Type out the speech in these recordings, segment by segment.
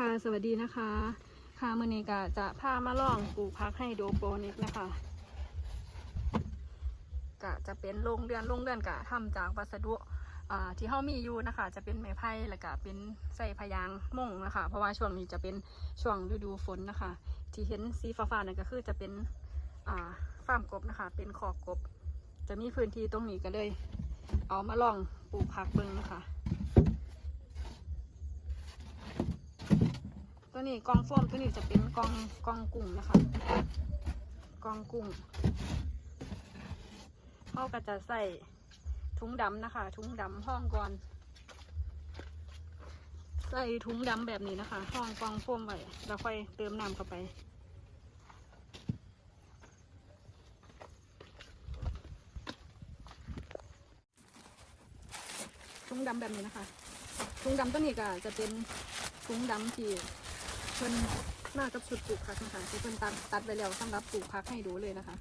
ค่ะสวัสดีนะคะ ค่ะมือนี้ก็จะพามาลองปลูกพักให้โดโปนิกนะคะก็จะเป็นโรงเรือนโรงเรือนกะทำจากวัสดุอ่าที่เขามีอยู่นะคะ จะเป็นไม้ไผ่แล้วก็เป็นใส่พยางม่งนะคะ เพราะว่าช่วงนี้จะเป็นช่วงฤดูฝนนะคะ ที่เห็นสีฟ้าๆนั่นก็คือจะเป็นอ่าฟาร์มกบนะคะ เป็นคอกกบ จะมีพื้นที่ตรงนี้ก็เลย เอามาลองปลูกผักเบิ้งนะคะ ตัวนี้กองโฟมตัวนี้จะเป็นกองกองกุ้งนะคะกองกุ้งเขาก็จะใส่ถุงดำนะคะ ถุงดำห้องก่อน ใส่ถุงดำแบบนี้นะคะ ห้องกองโฟมไว้แล้วค่อยเติมน้ำเข้าไปถุงดำแบบนี้นะคะถุงดำตัวนี้ก็จะเป็นถุงดำที่ เพิ่นมากับชุดปลูกผักนะคะที่เพิ่นตัดตัดไปแล้วสำหรับปลูกผักให้ดูเลยนะคะ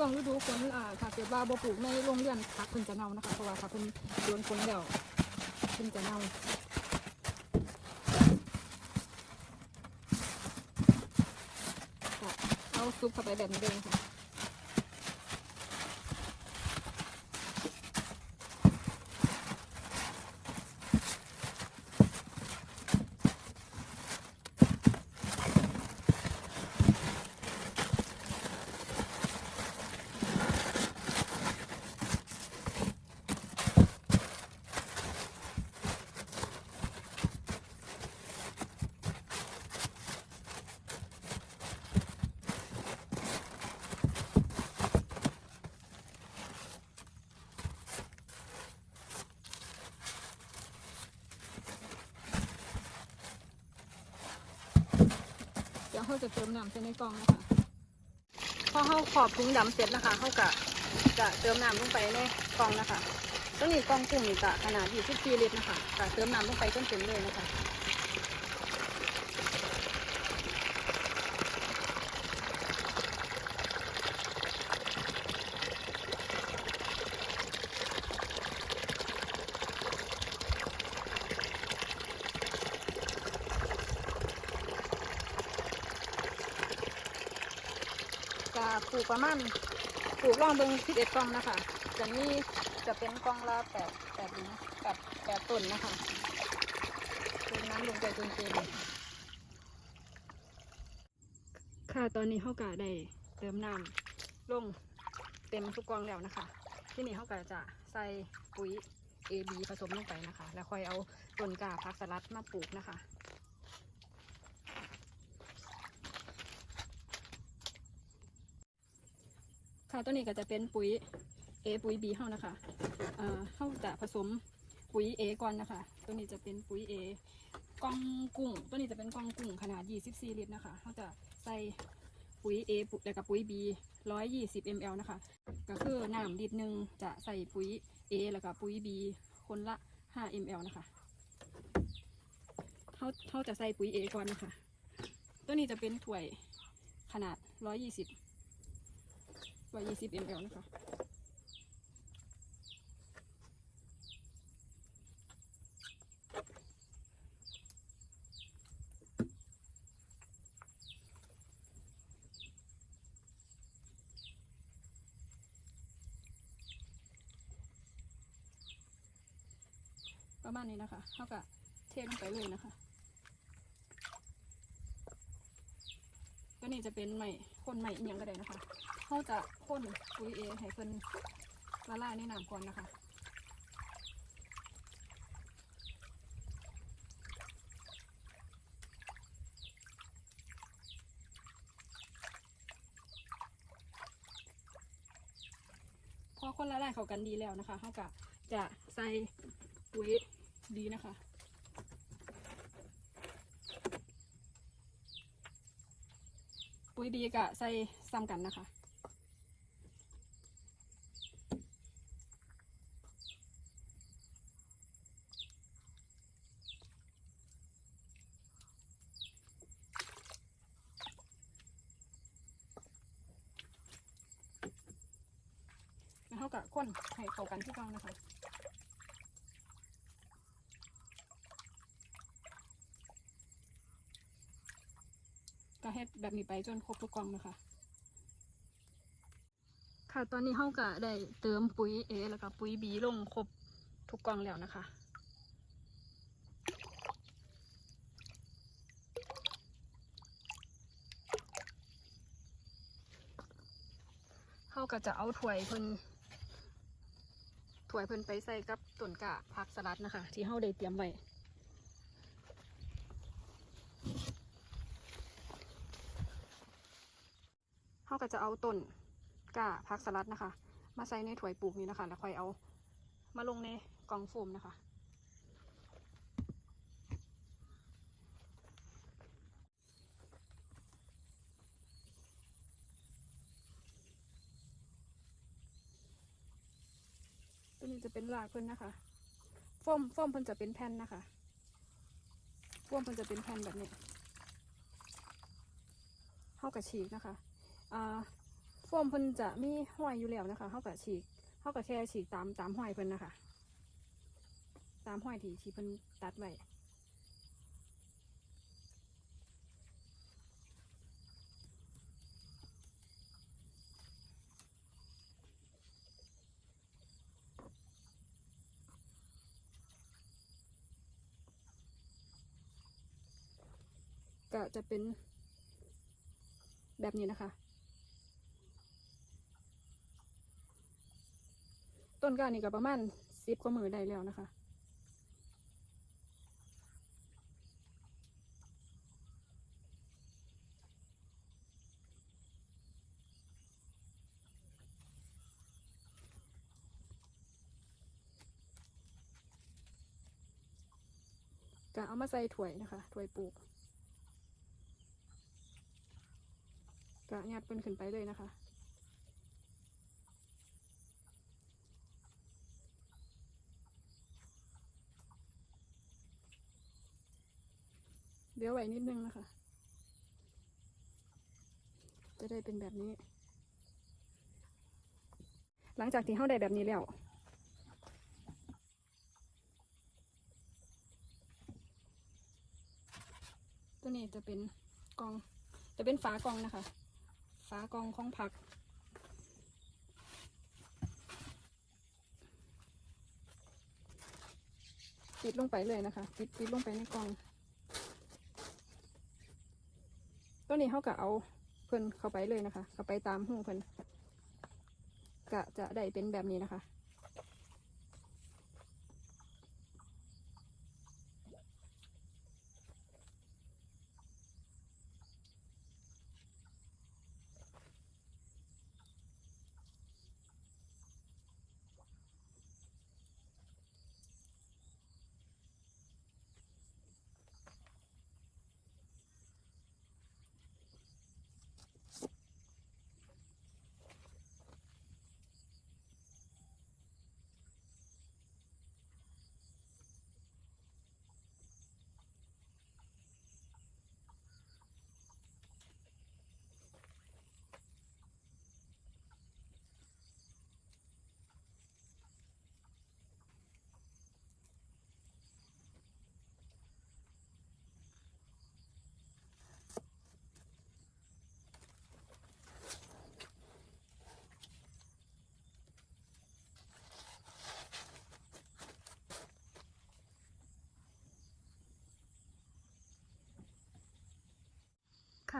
ช่วงฤดูฝนอ่าถ้าเกิดว่าบ่ปลูกในโรงเรือนผักเพิ่นจะเน่านะคะเพราะว่าถ้าเพิ่นโดนฝนแล้วเพิ่นจะเน่าเอาซุปเข้าไปแบบนี้เลยค่ะ เขาจะเติมน้ำใส่ในกล่องนะคะพอเขาขอบถุงดำเสร็จนะคะเขากะจะเติมน้ำลงไปในกล่องนะคะตัวนี้กล่องกุ้งนี่จะขนาด24ลิตรนะคะจะเติมน้ำลงไปจนเต็มเลยนะคะ จะปลูกประมาณปลูกร่องเบิงสิเอ็ดกล่องนะคะจะมีจะเป็นกล่องละแปดแปดหลุมแปดแปดต้นนะคะเติมน้ำลงไปจนเต็มค่ะตอนนี้เขากะได้เติมน้ำลงเต็มทุกกล่องแล้วนะคะ ที่นี่เขากะจะใส่ปุ๋ย AB ผสมลงไปนะคะ แล้วค่อยเอาต้นกาพักสลัดมาปลูกนะคะ ค่ะตัวนี้ก็จะเป็นปุ๋ย A ปุ๋ย B เฮานะคะเอ่อเฮาจะผสมปุ๋ย A ก่อนนะคะ ตัวนี้จะเป็นปุ๋ย A กล่องกุ้ง ตัวนี้จะเป็นกล่องกุ้งขนาด 24 ลิตรนะคะเฮาจะใส่ปุ๋ย A แล้วก็ปุ๋ย B 120 ml นะคะ ก็คือน้ำลิตรหนึ่งจะใส่ปุ๋ย A แล้วก็ปุ๋ย B คนละ 5 ml นะคะเฮาเฮาจะใส่ปุ๋ย A ก่อนนะคะ ตัวนี้จะเป็นถ้วยขนาด 120 120 ml นะคะ ประมาณนี้นะคะเท่ากับเทลงไปเลยนะคะตัวนี้จะเป็นใหม่คนใหม่อีกอย่างก็ได้นะคะ เขาจะค้นปุ๋ยเอให้เพิ่นละลายในน้ำก่อนนะคะพอคนละลายเขากันดีแล้วนะคะเขากะจะใส่ปุ๋ยดีนะคะปุ๋ยดีกะใส่ซ้ำกันนะคะากับข้นให้เข้ากันที่กลางนะคะก็เฮ็ดแบบนี้ไปจนครบทุกกล่องนะคะ ค่ะตอนนี้เฮาก็ได้เติมปุ๋ยเอแล้วก็ปุ๋ยบีลงครบทุกกล่องแล้วนะคะเฮาก็จะเอาถ้วยเพิ่น ถวยเพิ่นไปใส่กับต้นกะผักสลัดนะคะ ที่เฮาได้เตรียมไว้เขาก็จะเอาต้นกะผักสลัดนะคะ มาใส่ในถ้วยปลูกนี้นะคะ แล้วค่อยเอามาลงในกล่องโฟมนะคะ นี้จะเป็นรากเพิ่นนะคะฟ้อมฟ้อมเพิ่นจะเป็นแผ่นนะคะฟ้อมเพิ่นจะเป็นแผ่นแบบนี้เข้ากับฉีกนะคะอ่าฟ้อมเพิ่นจะมีห้อยอยู่แล้วนะคะเข้ากับฉีกเข้ากับแค่ฉีกตามตามห้อยเพิ่นนะคะ ตามห้อยที่ที่เพิ่นตัดไว้ ก็จะเป็นแบบนี้นะคะ ต้นก้านี่ก็ประมาณสิบกว่ามือได้แล้วนะคะก็เอามาใส่ถ้วยนะคะถ้วยปลูก ก็ยัดเป็นขึ้นไปเลยนะคะเดี๋ยวไว้นิดนึงนะคะ จะได้เป็นแบบนี้ หลังจากที่เข้าได้แบบนี้แล้ว ตัวนี้จะเป็นกอง จะเป็นฝากองนะคะ ฝากองของผักปิดลงไปเลยนะคะปิดปิดลงไปในกอง ตัวนี้เขาก็เอาเพิ่นเข้าไปเลยนะคะ เข้าไปตามหูเพิ่นก็จะได้เป็นแบบนี้นะคะ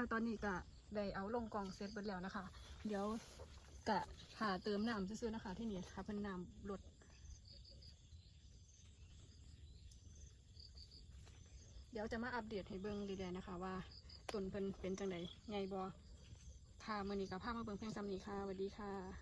ค่ะ ตอนนี้ก็ได้เอาลงกล่องเซตเบิดแล้วนะคะ เดี๋ยวกะหาเติมน้ำซื้อๆนะคะ ที่นี่ค่ะเพิ่นน้ำลดเดี๋ยวจะมาอัปเดตให้เบิ้งเรื่อยๆนะคะ ว่าต้นเพิ่นเป็นจังไดไงบอค่ะมื่อนี้ก็พามาเบิ้งเพียงซ้ำนี้ค่ะสวัสดีค่ะ